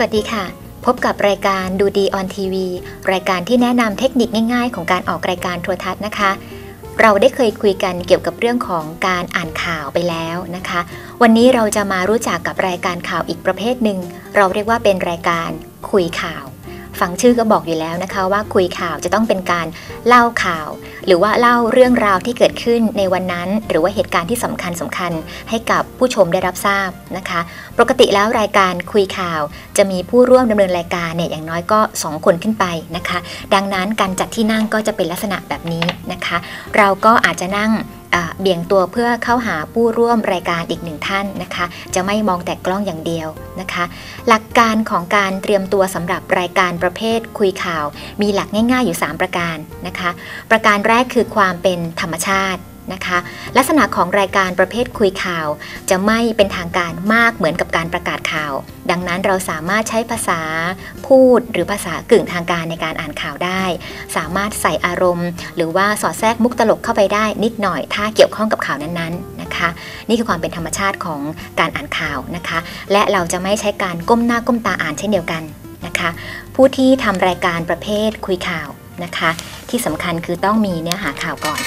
วัสดีค่ะ พบกับรายการดูดีออนทีวีรายการที่แนะนำเทคนิคง่ายๆ ของการออกรายการโทรทัศน์นะคะ เราได้เคยคุยกันเกี่ยวกับเรื่องของการอ่านข่าวไปแล้วนะคะ วันนี้เราจะมารู้จักกับรายการข่าวอีกประเภทหนึ่งเราเรียกว่าเป็นรายการคุยข่าว ฟังชื่อก็บอกอยู่แล้วนะคะว่าคุยข่าวจะต้องเป็นการเล่าข่าว หรือว่าเล่าเรื่องราวที่เกิดขึ้นในวันนั้น หรือว่าเหตุการณ์ที่สำคัญสำคัญให้กับผู้ชมได้รับทราบนะคะ ปกติแล้วรายการคุยข่าว จะมีผู้ร่วมดำเนินรายการเนี่ยอย่างน้อยก็ 2 คนขึ้นไปนะคะ ดังนั้นการจัดที่นั่งก็จะเป็นลักษณะแบบนี้นะคะ เราก็อาจจะนั่ง เบี่ยงตัวเพื่อเข้าหาผู้ร่วมรายการอีกหนึ่งท่านนะคะ จะไม่มองแต่กล้องอย่างเดียวนะคะ หลักการของการเตรียมตัวสำหรับรายการประเภทคุยข่าว มีหลักง่าย ๆ อยู่ 3 ประการนะคะ ประการแรกคือความเป็นธรรมชาติ นะคะ ลักษณะของรายการประเภทคุยข่าว จะไม่เป็นทางการมากเหมือนกับการประกาศข่าว ดังนั้นเราสามารถใช้ภาษาพูดหรือภาษากึ่งทางการในการอ่านข่าวได้ สามารถใส่อารมณ์ หรือว่าสอดแทรกมุกตลกเข้าไปได้นิดหน่อย ถ้าเกี่ยวข้องกับข่าวนั้นๆนะคะ นี่คือความเป็นธรรมชาติของการอ่านข่าวนะคะ และเราจะไม่ใช้การก้มหน้าก้มตาอ่านเช่นเดียวกันนะคะ ผู้ที่ทำรายการประเภทคุยข่าวนะคะ ที่สำคัญคือต้องมีเนื้อหาข่าวก่อน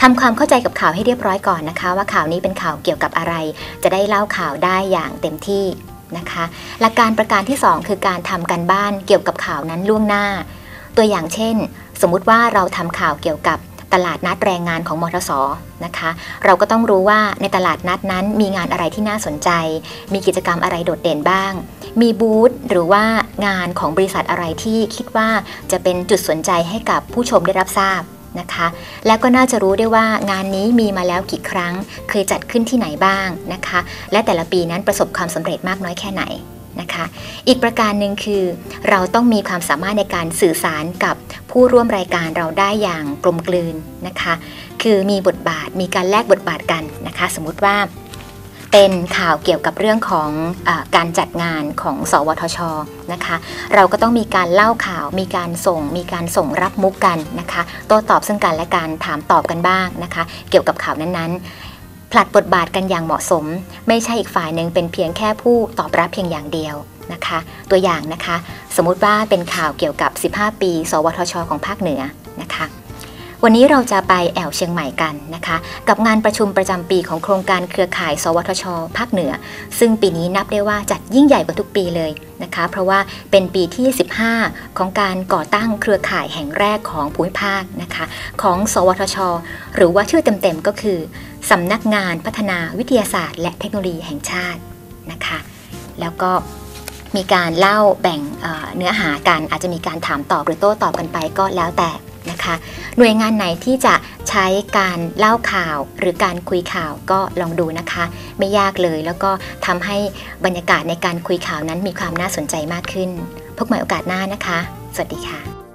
ทำความเข้าใจกับข่าวให้เรียบร้อยก่อนนะคะ ว่าข่าวนี้เป็นข่าวเกี่ยวกับอะไร จะได้เล่าข่าวได้อย่างเต็มที่นะคะ หลักการประการที่ 2 คือการทำการบ้านเกี่ยวกับข่าวนั้นล่วงหน้า ตัวอย่างเช่น สมมุติว่าเราทำข่าวเกี่ยวกับตลาดนัดแรงงานของมทสนะคะ เราก็ต้องรู้ว่าในตลาดนัดนั้นมีงานอะไรที่น่าสนใจ มีกิจกรรมอะไรโดดเด่นบ้าง มีบูธหรือว่างานของบริษัทอะไรที่คิดว่าจะเป็นจุดสนใจให้กับผู้ชมได้รับทราบ นะคะ แล้วก็น่าจะรู้ได้ว่างานนี้มีมาแล้วกี่ครั้ง เคยจัดขึ้นที่ไหนบ้างนะคะ และแต่ละปีนั้นประสบความสำเร็จมากน้อยแค่ไหนนะคะอีกประการหนึ่งคือ เราต้องมีความสามารถในการสื่อสารกับผู้ร่วมรายการเราได้อย่างกลมกลืนนะคะ คือมีบทบาทมีการแลกบทบาทกันนะคะ สมมุติว่า เป็นข่าวเกี่ยวกับเรื่องของอการจัดงานของ สวทชนะคะ เราก็ต้องมีการเล่าข่าว มีการส่ง มีการส่งรับมุกกันนะคะโต้ตอบซึ่งกันและการถามตอบกันบ้างนะคะ เกี่ยวกับข่าวนั้นๆ ผลัดบทบาทกันอย่างเหมาะสม ไม่ใช่อีกฝ่ายหนึ่งเป็นเพียงแค่ผู้ตอบรับเพียงอย่างเดียวนะคะ ตัวอย่างนะคะ สมมุติว่าเป็นข่าวเกี่ยวกับ 15 ปี สวทช ของภาคเหนือ วันนี้เราจะไปแอวเชียงใหม่กันนะคะ กับงานประชุมประจำปีของโครงการเครือข่าย สวทช ภาคเหนือ ซึ่งปีนี้นับได้ว่าจัดยิ่งใหญ่กว่าทุกปีเลยนะคะ เพราะว่าเป็นปีที่ 15 ของการก่อตั้งเครือข่ายแห่งแรกของภูมิภาคนะคะ ของ สวทช หรือว่าชื่อเต็มๆก็คือสำนักงานพัฒนาวิทยาศาสตร์ และเทคโนโลยีแห่งชาตินะคะ แล้วก็มีการเล่าแบ่งเเนื้อหากันอาจจะมีการถามตอบหรือโต้ตอบกันไปก็แล้วแต่ นะคะ หน่วยงานไหนที่จะใช้การเล่าข่าวหรือการคุยข่าวก็ลองดูนะคะ ไม่ยากเลยแล้วก็ทำให้บรรยากาศในการคุยข่าวนั้นมีความน่าสนใจมากขึ้น พบใหม่โอกาสหน้านะคะ สวัสดีค่ะ